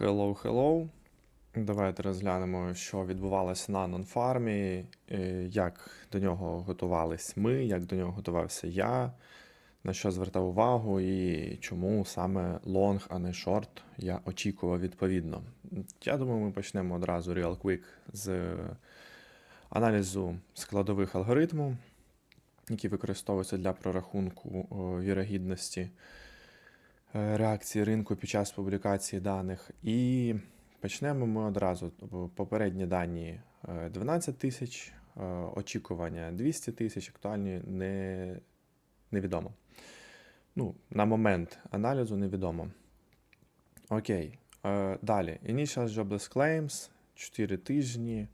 Hello, hello. Давайте розглянемо, що відбувалося на нонфармі, е, як до нього готувались ми, як до нього готувався я, на що звертав увагу і чому саме лонг, а не шорт я очікував відповідно. Я думаю, ми почнемо одразу real quick з аналізу складових алгоритму, які використовуються для прорахунку вірогідності е, реакції ринку під час публікації даних. І почнемо ми одразу. Попередні дані е, 12 тисяч, е, очікування 200 тисяч, актуальні не, невідомо. Ну, на момент аналізу невідомо. Окей. Е, Далі. Initial Jobless Claims 4 тижні.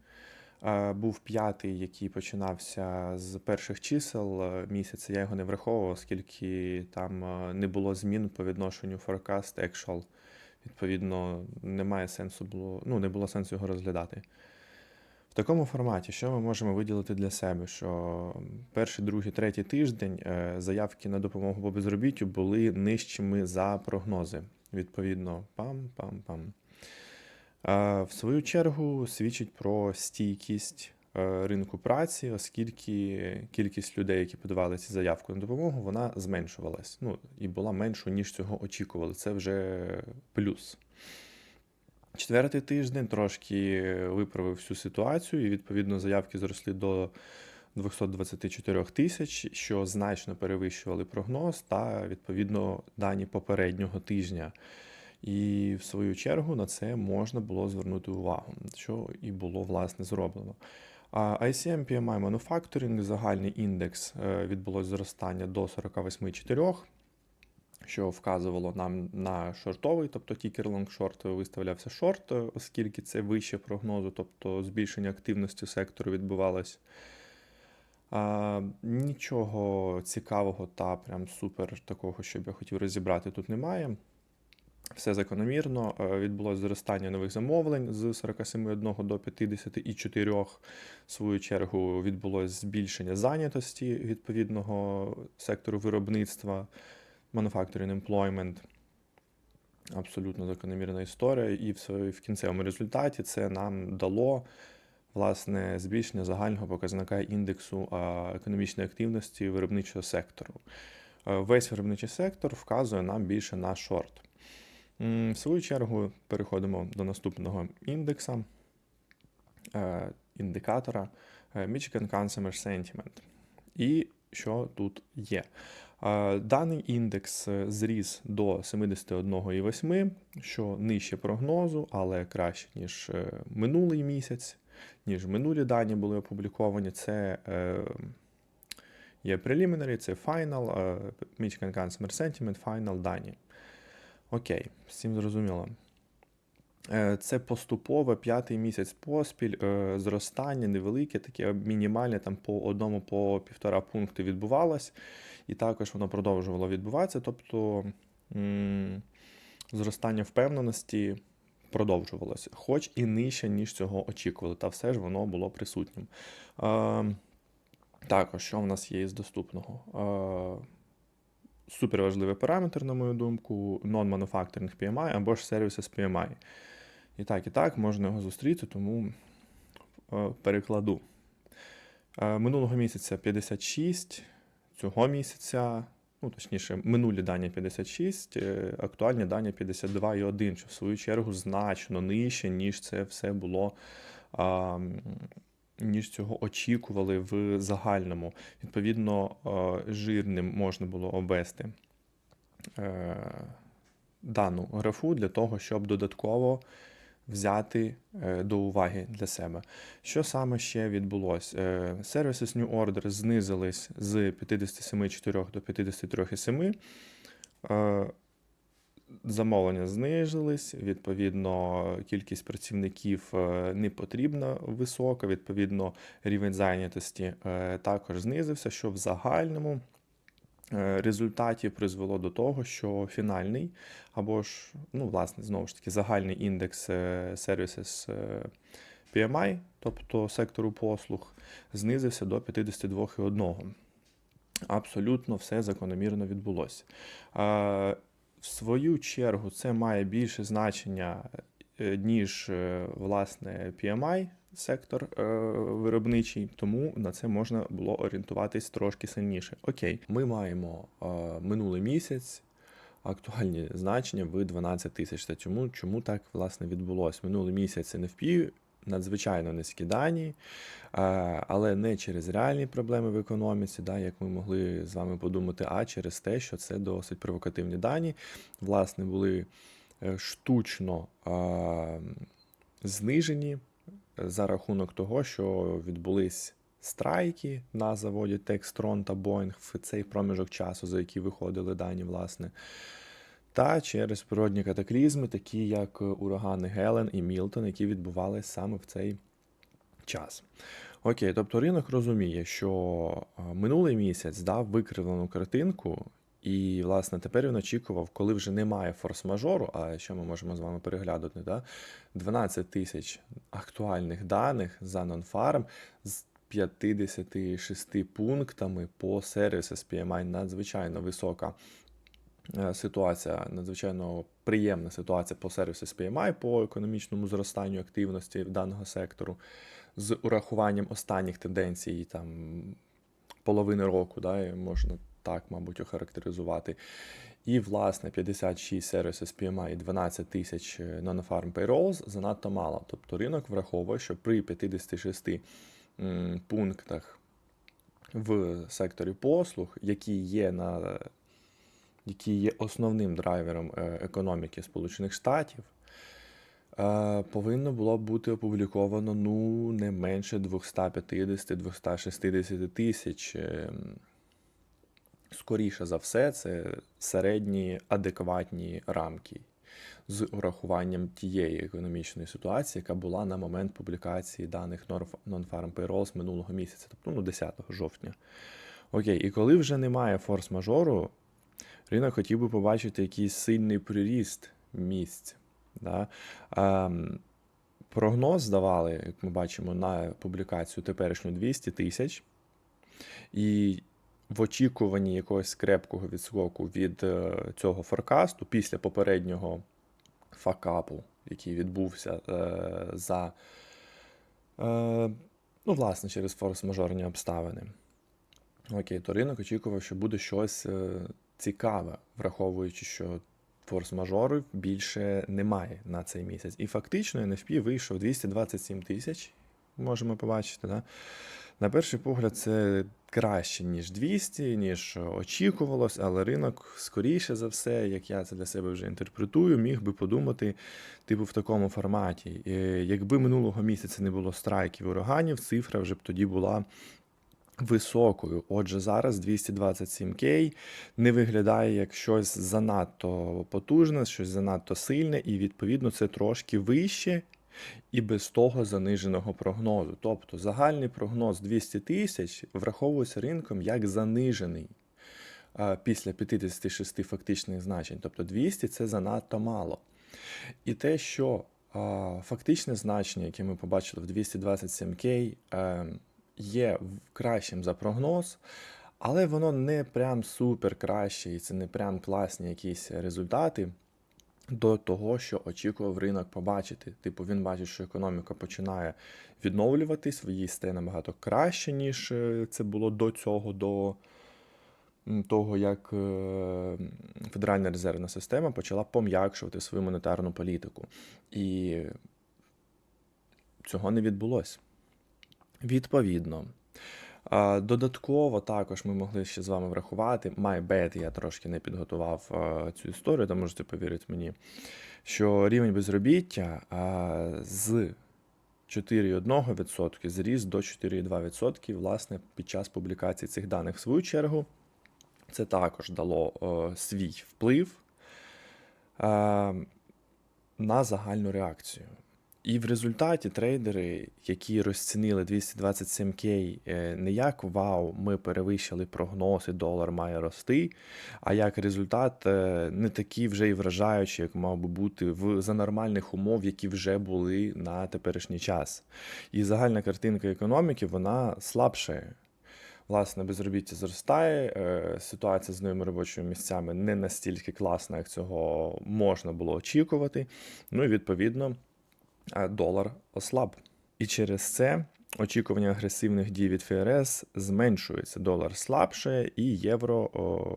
Е, Був п'ятий, який починався з перших чисел е, місяця. Я його не враховував, оскільки там е, не було змін по відношенню forecast actual. Відповідно, немає сенсу було, ну, не було сенсу його розглядати. В такому форматі, що ми можемо виділити для себе? Що перший, другий, третій тиждень заявки на допомогу по безробіттю були нижчими за прогнози. Відповідно, пам-пам-пам. В свою чергу свідчить про стійкість е, ринку праці, оскільки кількість людей, які подавали ці заявку на допомогу, вона зменшувалась. Ну, і була меншою, ніж цього очікували. Це вже плюс. Четвертий тиждень трошки виправив всю ситуацію, і відповідно заявки зросли до 224 тисяч, що значно перевищували прогноз та відповідно дані попереднього тижня. І в свою чергу на це можна було звернути увагу, що і було власне зроблено. ICM PMI Manufacturing, загальний індекс е, відбулось зростання до 48,4, що вказувало нам на шортовий, тобто тікер лонгшорт виставлявся шорт, е, оскільки це вище прогнозу, тобто збільшення активності сектору відбувалось. А, нічого цікавого та прям супер такого, щоб я хотів розібрати, тут немає. Все закономірно. Е, Відбулось зростання нових замовлень з 47,1 до 54. В свою чергу відбулось збільшення зайнятості відповідного сектору виробництва, manufacturing employment. Абсолютно закономірна історія. І в, в кінцевому результаті це нам дало власне збільшення загального показника індексу економічної активності виробничого сектору. Е, Весь виробничий сектор вказує нам більше на шорт. В свою чергу переходимо до наступного індекса, е, індикатора е, Michigan Consumer Sentiment. І що тут є? Е, Даний індекс зріс до 71,8, що нижче прогнозу, але краще, ніж минулий місяць, ніж минулі дані були опубліковані. Це є preliminary, це final, Michigan Consumer Sentiment, final дані. Окей, всім зрозуміло. Е, Це поступове п'ятий місяць поспіль, е, зростання невелике, таке мінімальне, там по одному, по півтора пункти відбувалось, і також воно продовжувало відбуватися. Тобто зростання впевненості продовжувалося, хоч і нижче, ніж цього очікували, та все ж воно було присутнім. Е, Також, що в нас є із доступного? Е, Супер важливий параметр, на мою думку, non-manufacturing PMI або ж Services PMI. І так, і так, можна його зустріти, тому е, перекладу. Е, Минулого місяця 56, цього місяця, ну точніше, минулі дані 56, е, актуальні дані 52,1, що в свою чергу значно нижче, ніж це все було. Ніж цього очікували в загальному. Відповідно, е, жирним можна було обвести е, дану графу для того, щоб додатково взяти е, до уваги для себе. Що саме ще відбулося? Services New Order знизились з 57,4 до 53,7. Замовлення знизились, відповідно, кількість працівників е, не потрібна висока, відповідно, рівень зайнятості е, також знизився, що в загальному е, результаті призвело до того, що фінальний або ж, ну, власне, знову ж таки, загальний індекс Services PMI, тобто сектору послуг, знизився до 52,1. Абсолютно все закономірно відбулося. В свою чергу, це має більше значення е, ніж е, власне PMI сектор е, виробничий, тому на це можна було орієнтуватись трошки сильніше. Окей, ми маємо минулий місяць. Актуальні значення в 12 тисяч. Та чому, чому так власне відбулося? Минулий місяць NFP надзвичайно низькі дані, але не через реальні проблеми в економіці, да, як ми могли з вами подумати, а через те, що це досить провокативні дані. Власне, були е, штучно знижені за рахунок того, що відбулись страйки на заводі Textron та Boeing в цей проміжок часу, за який виходили дані, власне. Та через природні катаклізми, такі як урагани Гелен і Мілтон, які відбувалися саме в цей час. Окей, тобто ринок розуміє, що минулий місяць дав викривлену картинку, і, власне, тепер він очікував, коли вже немає форс-мажору, а що ми можемо з вами переглянути, да? 12 тисяч актуальних даних за нонфарм з 56 пунктами по сервісу SPMI надзвичайно висока е, ситуація, надзвичайно приємна ситуація по сервісу SPMI, по економічному зростанню активності даного сектору з урахуванням останніх тенденцій там половини року, да, можна так, мабуть, охарактеризувати. І, власне, 56 сервіс SPMI і 12 тисяч non-farm payrolls занадто мало. Тобто ринок враховує, що при 56 м, пунктах в секторі послуг, які є на які є основним драйвером е, економіки Сполучених Штатів, е, повинно було бути опубліковано ну не менше 250-260 тисяч. ем, Скоріше за все, це середні адекватні рамки з урахуванням тієї економічної ситуації, яка була на момент публікації даних Non-Farm Payrolls минулого місяця, тобто ну, 10 жовтня. Окей, і коли вже немає форс-мажору, ринок хотів би побачити якийсь сильний приріст місць. Да? Ем, прогноз здавали, як ми бачимо, на публікацію теперішню 200 тисяч. І в очікуванні якогось крепкого відскоку від е, цього форкасту після попереднього факапу, який відбувся е, за, е, ну, власне, через форс-мажорні обставини. Окей, то ринок очікував, що буде щось е, цікаве, враховуючи, що форс-мажорів більше немає на цей місяць. І фактично NFP вийшов 227 тисяч, можемо побачити. Да? На перший погляд, це краще, ніж 200, ніж очікувалось, але ринок, скоріше за все, як я це для себе вже інтерпретую, міг би подумати, типу, в такому форматі. Е, Якби минулого місяця не було страйків ураганів, цифра вже б тоді була. Високою, отже, зараз 227К не виглядає як щось занадто потужне, щось занадто сильне, і відповідно це трошки вище, і без того заниженого прогнозу. Тобто загальний прогноз 200 тисяч враховується ринком як занижений а, після 56 фактичних значень. Тобто 200 це занадто мало. І те, що а, фактичне значення, яке ми побачили в 227К, е, є в- кращим за прогноз. Але воно не прям супер краще, і це не прям класні якісь результати до того, що очікував ринок побачити. Типу, він бачить, що економіка починає відновлюватись, їй стає набагато краще, ніж е, це було до цього, до того, як е, Федеральна резервна система почала пом'якшувати свою монетарну політику. І цього не відбулося. Відповідно. Додатково також ми могли ще з вами врахувати. My bad, я трошки не підготував цю історію, то можете повірити мені, що рівень безробіття з 4,1% зріс до 4,2% власне під час публікації цих даних. В свою чергу, це також дало е, свій вплив е, на загальну реакцію. І в результаті трейдери, які розцінили 227К е, не як вау, ми перевищили прогноз і долар має рости, а як результат е, не такий вже і вражаючий, як мав би бути в за нормальних умов, які вже були на теперішній час. І загальна картинка економіки вона слабшає. Власне, безробіття зростає, е, ситуація з новими робочими місцями не настільки класна, як цього можна було очікувати. Ну і відповідно долар ослаб. І через це очікування агресивних дій від ФРС зменшується. Долар слабше і євро о,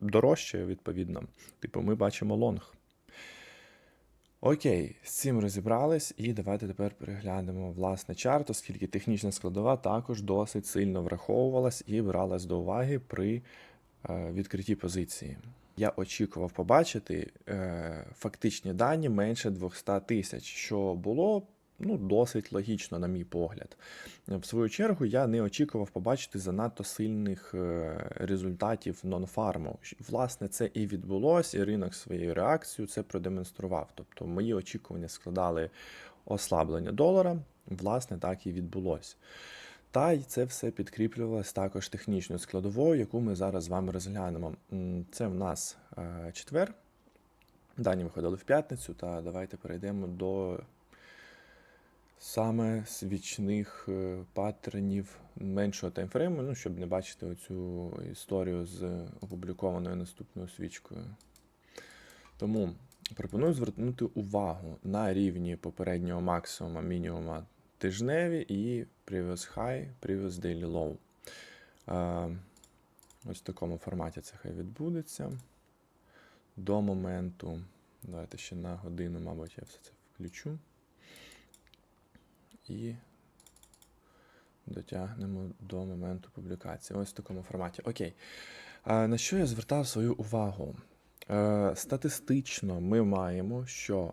дорожче, відповідно. Типу, ми бачимо лонг. Окей, з цим розібрались, і давайте тепер переглянемо власне чарт, оскільки технічна складова також досить сильно враховувалась і бралась до уваги при е, відкритті позиції. Я очікував побачити е, фактичні дані менше 200 тисяч, що було ну, досить логічно, на мій погляд. В свою чергу, я не очікував побачити занадто сильних е, результатів нонфарму. Власне, це і відбулося, і ринок своєю реакцією це продемонстрував. Тобто мої очікування складали ослаблення долара, власне, так і відбулося. Та й це все підкріплювалось також технічною складовою, яку ми зараз з вами розглянемо. Це в нас е, четвер. Дані виходили в п'ятницю, та давайте перейдемо до саме свічних е, паттернів меншого таймфрейму, ну, щоб не бачити оцю історію з опублікованою наступною свічкою. Тому пропоную звернути увагу на рівні попереднього максимума, мінімума тижневі і previous high, previous daily low. Е, Ось в такому форматі це хай відбудеться. До моменту. Давайте ще на годину, мабуть, я все це включу. І дотягнемо до моменту публікації. Ось в такому форматі. Окей. На що я звертав свою увагу? Е, статистично ми маємо, що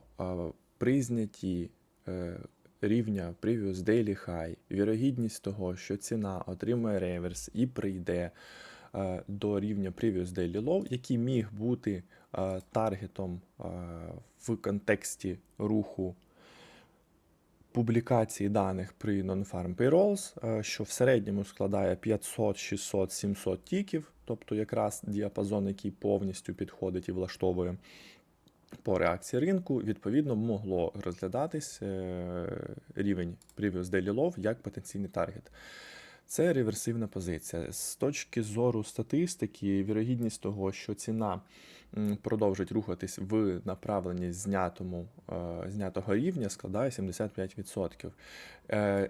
при знятті е, рівня Previous Daily High, вірогідність того, що ціна отримає реверс і прийде е, до рівня Previous Daily Low, який міг бути е, таргетом е, в контексті руху публікації даних при Non-Farm Payrolls, що в середньому складає 500, 600, 700 тіків, тобто якраз діапазон, який повністю підходить і влаштовує по реакції ринку, відповідно, могло розглядатись е, рівень Previous Daily Low як потенційний таргет. Це реверсивна позиція. З точки зору статистики, вірогідність того, що ціна продовжить рухатись в направленні знятому, е, знятого рівня, складає 75%. Е,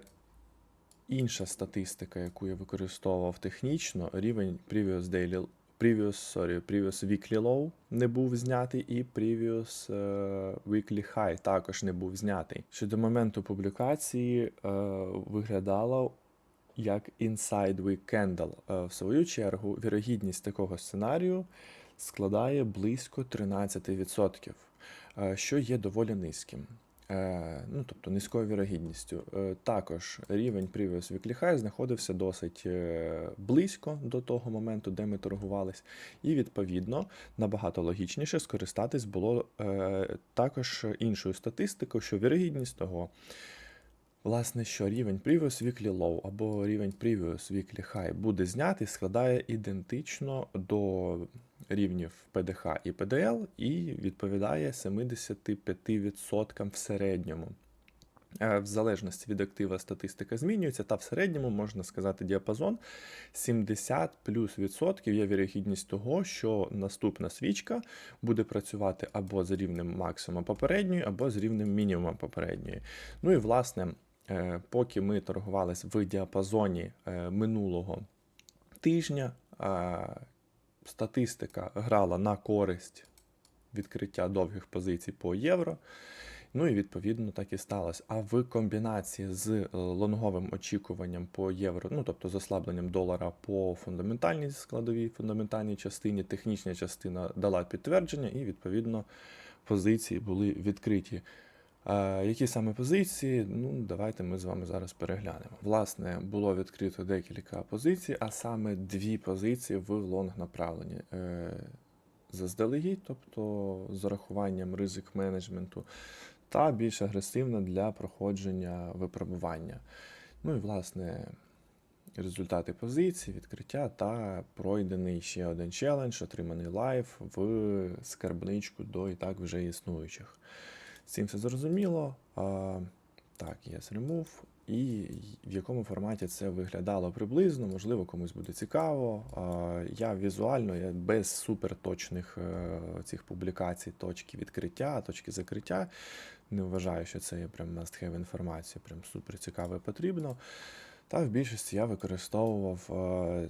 Інша статистика, яку я використовував технічно, рівень previous daily previous, sorry, previous weekly low не був знятий, і previous е, weekly high також не був знятий. Що до моменту публікації е, виглядало як inside week candle. Е, В свою чергу, вірогідність такого сценарію складає близько 13%, е, що є доволі низьким. Е, Ну, тобто низькою вірогідністю. Е, Також рівень Weekly High знаходився досить е, близько до того моменту, де ми торгувались, і відповідно набагато логічніше скористатись було також іншою статистикою, що вірогідність того, Власне, що рівень Previous Weekly Low або рівень Previous Weekly High буде знятий, складає ідентично до рівнів PDH і PDL і відповідає 75% в середньому. Е, В залежності від актива статистика змінюється, та в середньому можна сказати діапазон 70 плюс відсотків є вірогідність того, що наступна свічка буде працювати або з рівнем максимуму попередньої, або з рівнем мінімуму попередньої. Ну і власне, е, поки ми торгувалися в діапазоні е, минулого тижня, статистика грала на користь відкриття довгих позицій по євро. Ну і відповідно так і сталося. А в комбінації з е, лонговим очікуванням по євро, ну тобто з ослабленням долара по фундаментальній складовій, фундаментальній частині, технічна частина дала підтвердження, і відповідно позиції були відкриті. Які саме позиції? Ну, давайте ми з вами зараз переглянемо. Власне, було відкрито декілька позицій, а саме дві позиції в лонг направленні. Е, заздалегідь, тобто з урахуванням ризик менеджменту, та більш агресивна для проходження випробування. Ну і, власне, результати позиції, відкриття та пройдений ще один челендж, отриманий лайв в скарбничку до і так вже існуючих. З цим все зрозуміло. А, Так, yes, remove. І в якому форматі це виглядало приблизно, можливо, комусь буде цікаво. Я візуально, я без суперточних е, цих публікацій, точки відкриття, точки закриття. Не вважаю, що це є прям must have інформація, прям супер цікаво і потрібно. Та в більшості я використовував е,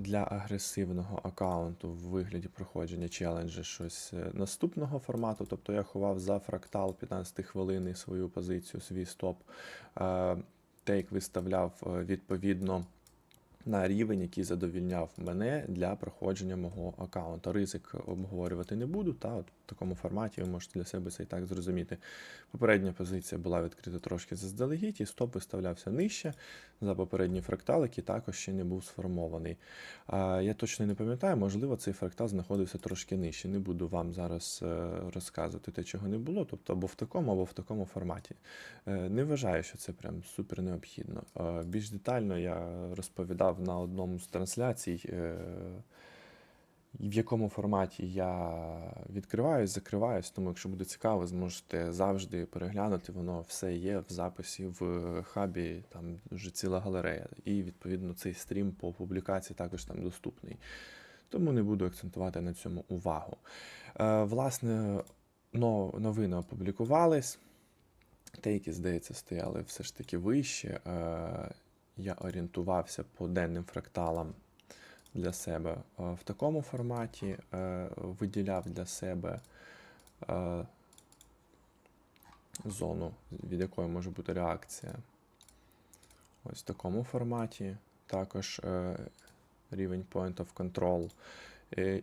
для агресивного аккаунту в вигляді проходження челенджа щось е, наступного формату. Тобто я ховав за фрактал 15 хвилин свою позицію, свій стоп. Е, Тейк виставляв е, відповідно на рівень, який задовільняв мене для проходження мого аккаунту. Ризик обговорювати не буду, та от такому форматі ви можете для себе це і так зрозуміти. Попередня позиція була відкрита трошки заздалегідь, і стоп виставлявся нижче за попередній фрактал, який також ще не був сформований. Я точно не пам'ятаю, можливо, цей фрактал знаходився трошки нижче. Не буду вам зараз е, розказувати те, чого не було, тобто або в такому, або в такому форматі. Е, Не вважаю, що це прям супер необхідно. Е, Більш детально я розповідав на одному з трансляцій, в якому форматі я відкриваюсь, закриваюсь. Тому, якщо буде цікаво, зможете завжди переглянути. Воно все є в записі в хабі, там вже ціла галерея. І відповідно цей стрім по публікації також там доступний. Тому не буду акцентувати на цьому увагу. Е, Власне, но- новини опублікувались. Те, здається, стояли все ж таки вище. Е, Я орієнтувався по денним фракталам для себе е, в такому форматі, е, виділяв для себе е, зону, від якої може бути реакція. Ось в такому форматі. Також рівень point of control.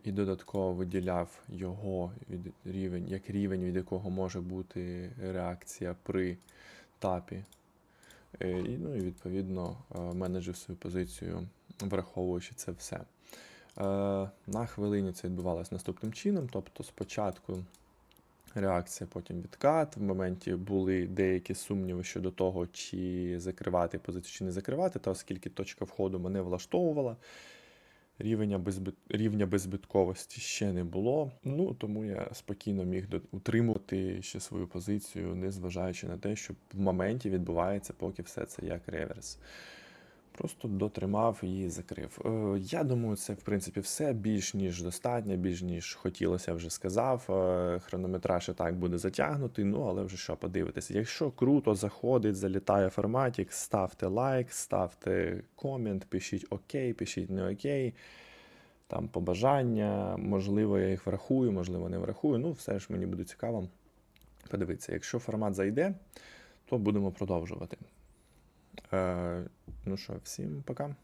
І додатково виділяв його від рівень, як рівень, від якого може бути реакція при тапі. І, ну, і відповідно менеджив свою позицію, враховуючи це все. Е, На хвилині це відбувалося наступним чином. Тобто спочатку реакція, потім відкат. В моменті були деякі сумніви щодо того, чи закривати позицію, чи не закривати, та оскільки точка входу мене влаштовувала. Рівня, безбит... рівня беззбитковості ще не було. Ну тому я спокійно міг утримувати ще свою позицію, незважаючи на те, що в моменті відбувається поки все це як реверс. Просто дотримав і закрив. Е, Я думаю, це в принципі все більш ніж достатньо, більш ніж хотілося вже сказав. Е, Хронометраж і так буде затягнутий, ну але вже що подивитися. Якщо круто заходить, залітає форматик, ставте лайк, ставте комент, пишіть окей, пишіть не окей. Там побажання, можливо, я їх врахую, можливо, не врахую. Ну, все ж мені буде цікаво подивитися. Якщо формат зайде, то будемо продовжувати. Ну що, всім пока.